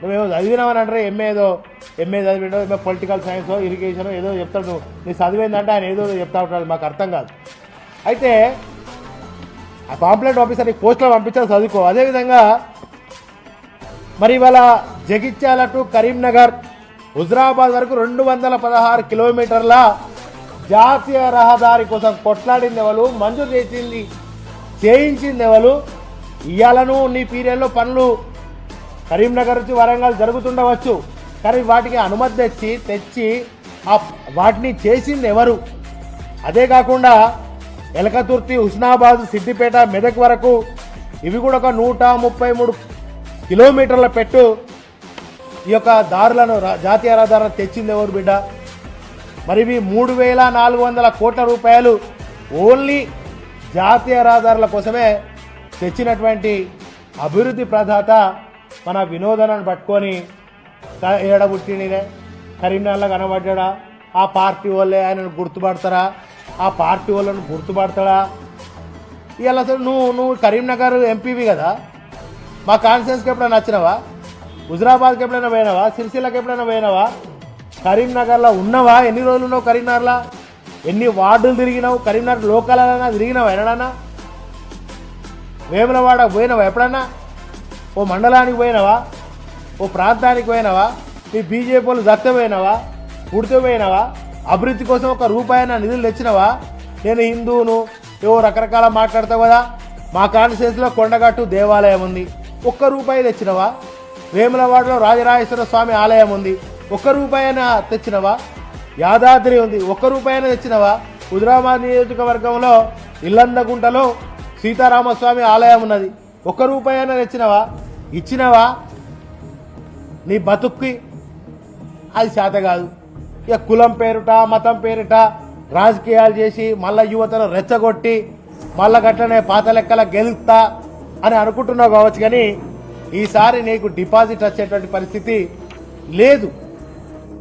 నువ్వేమో చదివినావని అంటారు ఎంఏ ఏదో ఎంఏ చదివినో ఏమో పొలిటికల్ సైన్స్ ఇరిగేషన్ ఏదో చెప్తాడు నువ్వు. నీ చదివిందంటే ఆయన ఏదో చెప్తా ఉంటాడు మాకు అర్థం కాదు. అయితే ఆ కాంప్లైంట్ ఆఫీసర్ నీకు పోస్టులో పంపించాలి చదువుకో. అదేవిధంగా మరి ఇవాళ జగిత్యాల టు కరీంనగర్ హుజరాబాద్ వరకు రెండు వందల పదహారు కిలోమీటర్ల జాతీయ రహదారి కోసం కొట్లాడింది ఎవరు? మంజూరు చేసింది చేయించింది ఎవరు? ఇవాళను నీ పీరియడ్లో పనులు కరీంనగర్ నుంచి వరంగల్ జరుగుతుండవచ్చు. కానీ వాటికి అనుమతి తెచ్చి తెచ్చి ఆ వాటిని చేసింది ఎవరు? అదే కాకుండా ఎలకతుర్తి హుస్నాబాద్ సిద్దిపేట మెదక్ వరకు ఇవి కూడా ఒక నూట ముప్పై మూడు కిలోమీటర్ల పెట్టు ఈ యొక్క దారులను జాతీయ రహదారులను తెచ్చింది ఎవరు బిడ్డ? మరి ఇవి మూడు వేల నాలుగు వందల కోట్ల రూపాయలు ఓన్లీ జాతీయ రహదారుల కోసమే తెచ్చినటువంటి అభివృద్ధి ప్రదాత మన వినోదనను పట్టుకొని ఏడ పుట్టినదే కరీంనగర్లో కనబడ్డా ఆ పార్టీ వాళ్ళే ఆయనను గుర్తుపడతారా? ఆ పార్టీ వాళ్ళను గుర్తుపడతాడా? ఇలా అసలు నువ్వు నువ్వు కరీంనగర్ ఎంపీవి కదా. మా కాన్స్టిట్యూన్స్కి ఎప్పుడైనా నచ్చినవా? హుజరాబాద్కి ఎప్పుడైనా పోయినావా? సిరిసిల్లకి ఎప్పుడైనా పోయినావా? కరీంనగర్లో ఉన్నావా? ఎన్ని రోజులు ఉన్నావు కరీంనగర్లో? ఎన్ని వార్డులు తిరిగినావు? కరీంనగర్ లోకలైనా తిరిగినావా ఎన్నడన్నా వేములవాడ పోయినావా ఎప్పుడన్నా? ఓ మండలానికి పోయినావా? ఓ ప్రాంతానికి పోయినావా? మీ బీజేపీ వాళ్ళు పోయినావా? పుడితే అభివృద్ధి కోసం ఒక రూపాయన నిధులు తెచ్చినవా? నేను హిందువును ఏవో రకరకాల మాట్లాడతావు కదా? మా కాన్స్టిట్యూన్సీలో కొండగట్టు దేవాలయం ఉంది. ఒక్క రూపాయి తెచ్చినవా? వేములవాడలో రాజరాజేశ్వర స్వామి ఆలయం ఉంది. ఒక్క రూపాయన తెచ్చినవా? యాదాద్రి ఉంది. ఒక్క రూపాయన తెచ్చినవా? హుజరాబాద్ నియోజకవర్గంలో ఇల్లందగుంటలో సీతారామస్వామి ఆలయం ఉన్నది. ఒక్క రూపాయన తెచ్చినవా? ఇచ్చినవా? నీ బతుక్కి? అది చేత కాదు. ఇక కులం పేరుట మతం పేరుట రాజకీయాలు చేసి మళ్ళా యువతను రెచ్చగొట్టి మళ్ళా గట్లనే పాత లెక్కల గెలుస్తా అని అనుకుంటున్నావు కావచ్చు కానీ ఈసారి నీకు డిపాజిట్ వచ్చేటువంటి పరిస్థితి లేదు.